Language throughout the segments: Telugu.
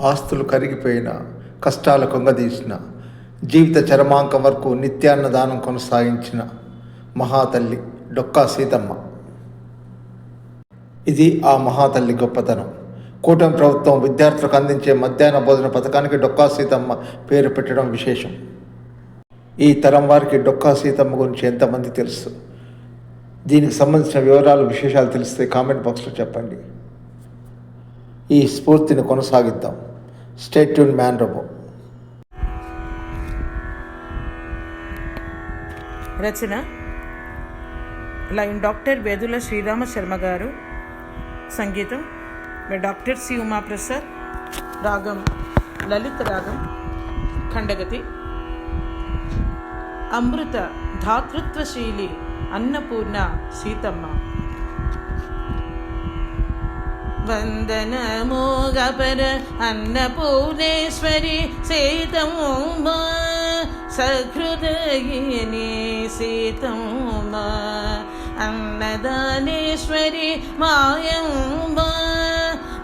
ఆస్తులు కరిగిపోయిన కష్టాలు కొంగదీసిన జీవిత చరమాంకం వరకు నిత్యాన్నదానం కొనసాగించిన మహాతల్లి డొక్కా సీతమ్మ. ఇది ఆ మహాతల్లి గొప్పతనం. కూటమి ప్రభుత్వం విద్యార్థులకు అందించే మధ్యాహ్న భోజన పథకానికి డొక్కా సీతమ్మ పేరు పెట్టడం విశేషం. ఈ తరం వారికి డొక్కా సీతమ్మ గురించి ఎంతమంది తెలుసు? దీనికి సంబంధించిన వివరాలు విశేషాలు తెలిస్తే కామెంట్ బాక్స్లో చెప్పండి. ఈ స్ఫూర్తిని కొనసాగిద్దాం. స్టేట్యూన్ మ్యాన్ రోబో రచన. లైన్ డాక్టర్ వేదుల శ్రీరామ శర్మ గారు. సంగీతం. By doctor C Umaprasad. రాగం. లలిత రాగం. ఖండగతి. అమృత ధాతృత్వశీలి అన్నపూర్ణ సీతమ్మ. वन्दनमोगपर अन्नपूर्णेश्वरि सीतमों मा सकृदयिनी सीतं मा अन्नदानेश्वरि मायं मा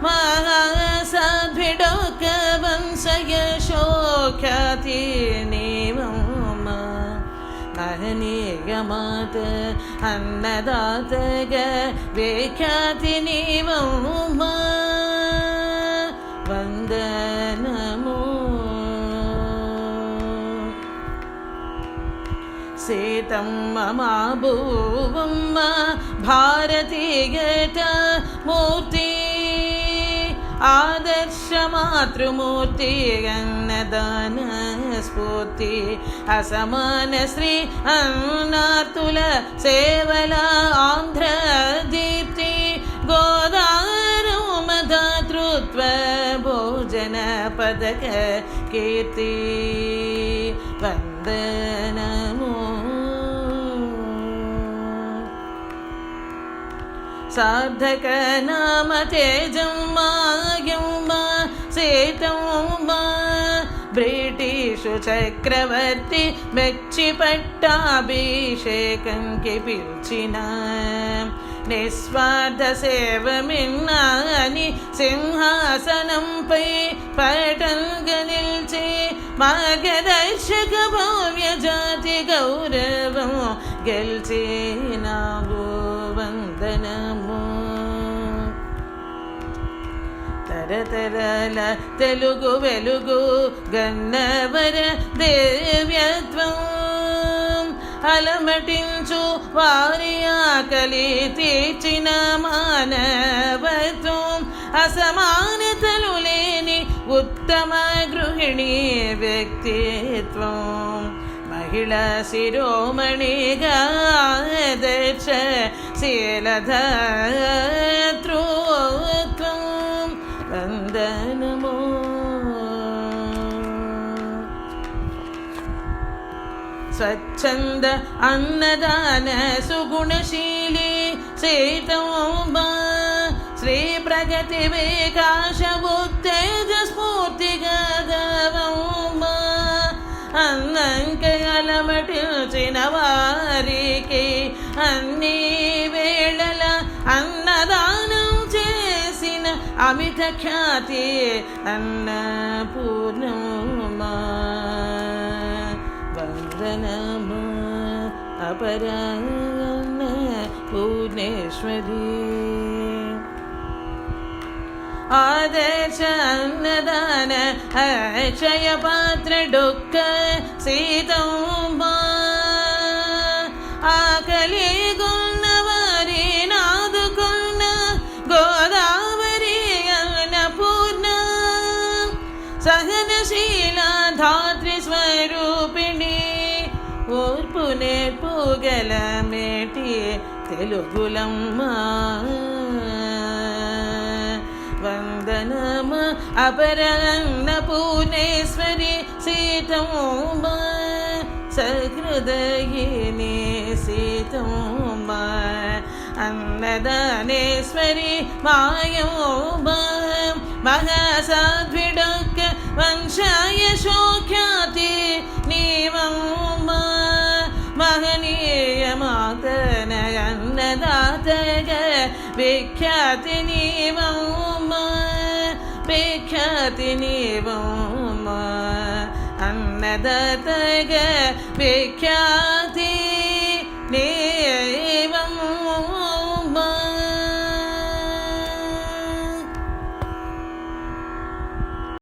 महासाभिडोकवंशयशोख्यातिनी അനേകമാത് അന്നദാതക വേഖ്യാതിനി വമ്മ വന്ദനമോ. സീതം മമാഭൂവമ്മ ഭാരതീയത മൂർത്തി आदर्शमातृमूर्ति आदर्श मातृमूर्तिर्यदानस्फूर्ति असमन श्री अन्नातुलसेवला आन्ध्रदिति गोदारोमदातृत्व भोजनपदकीर्ति त्वदनमु దీప్తి గోదారుమధాతృత్వ భోజన పదక కీర్తి వందనము సార్థక నామ తేజమ్మాయమ్మ సీతమ్మ బ్రిటిషు చక్రవర్తి మెచ్చి పట్టాభిషేకంకి పిలిచిన నిస్వార్థ సేవ మిన్నాని సింహాసనంపై పటంగా నిలిచి మార్గదర్శక భవ్య జాతి గౌరవం గెలిచినావు వందనము తరతరల తెలుగు వెలుగు గన్నవర దేవ్యత్వం. అలమటించు వారి ఆకలి తీర్చిన మానవత్వం. అసమానతలు లేని ఉత్తమ గృహిణి వ్యక్తిత్వం. മഹിള ശിരോമണികാദക്ഷ ശീലധത്രുത്വം വന്ദനമോ സ്വച്ഛന്ദ അന്നദാന സുഗുണശീലി ശ്രീതോമ്പ ശ്രീ പ്രഗതി വികാശ ഉത്തേജസ്ഫൂർത്തിഗതവും ఉత్తేజ స్ఫూర్తిగా గవమ్మ అన్నంకలమటిల్చిన వారికి అన్ని వేళల అన్నదానం చేసిన అమిత ఖ్యాతి అన్నపూర్ణమా వందనము అపరాన్న పూర్ణేశ్వరి ఆదర్శ అన్నదాన అక్షయ పాత్ర డొక్క సీతమ్మ ఆకలి గున్న వారి నాదుకున్న గోదావరి అన్నపూర్ణ సహనశీల ధాత్రి స్వరూపిణి ఓర్పు నేర్పు గల మేటి తెలుగులమ్మ अपरन्नपूर्णेश्वरि सीतोम्ब सकृदयिने सीतोम्ब अन्नदानेश्वरि मायोम्ब महासाद्विडक् वंशाय शोख्याति नीवम्ब महनीयमातनय अन्नदातय विख्याति नीवम्ब भिख्याति नीवम अन्नदतग भिख्याति